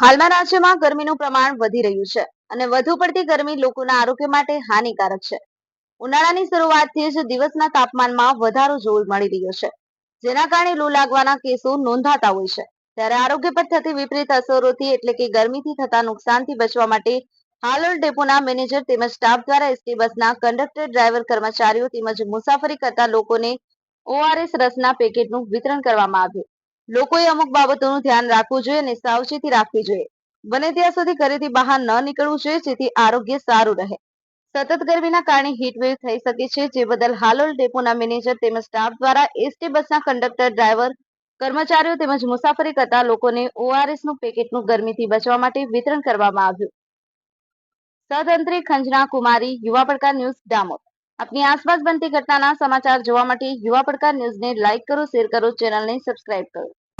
હાલમાં રાજ્યમાં ગરમીનું પ્રમાણ વધી રહ્યું છે અને વધુ પડતી ગરમી લોકોના આરોગ્ય માટે હાનિકારક છે. ઉનાળાની શરૂઆતથી જ દિવસના તાપમાનમાં વધારો જોવા મળી રહ્યો છે, જેના કારણે લૂ લાગવાના કેસો નોંધાતા હોય છે. ત્યારે આરોગ્ય પર થતી વિપરીત અસરોથી એટલે કે ગરમીથી થતા નુકસાનથી બચવા માટે હાલોલ ડેપોના મેનેજર તેમજ સ્ટાફ દ્વારા એસટી બસના કંડક્ટર ડ્રાઈવર કર્મચારીઓ તેમજ મુસાફરી કરતા લોકોને ઓઆરએસ રસના પેકેટનું વિતરણ કરવામાં આવ્યું. લોકોએ અમુક બાબતોનું ધ્યાન રાખવું જોઈએ અને સાવચેતી રાખવી જોઈએ. બને ત્યાં સુધી ઘરેથી બહાર ન નીકળવું જોઈએ જેથી આરોગ્ય સારું રહે. સતત ગરમીના કારણે હીટવેવ થઈ શકે છે, જે બદલ હાલોલ ડેપોના મેનેજર તેમજ સ્ટાફ દ્વારા એસટી બસના કંડક્ટર ડ્રાઈવર કર્મચારીઓ તેમજ મુસાફરી કરતા લોકોને ઓઆરએસનું પેકેટનું ગરમીથી બચવા માટે વિતરણ કરવામાં આવ્યું. સદંત્રી ખંજના કુમારી, યુવા પડકાર ન્યૂઝ ડામોર આપની આસપાસ બનતી ઘટનાના સમાચાર જોવા માટે યુવા પડકાર ન્યૂઝને લાઇક કરો, શેર કરો, ચેનલને સબસ્ક્રાઇબ કરો.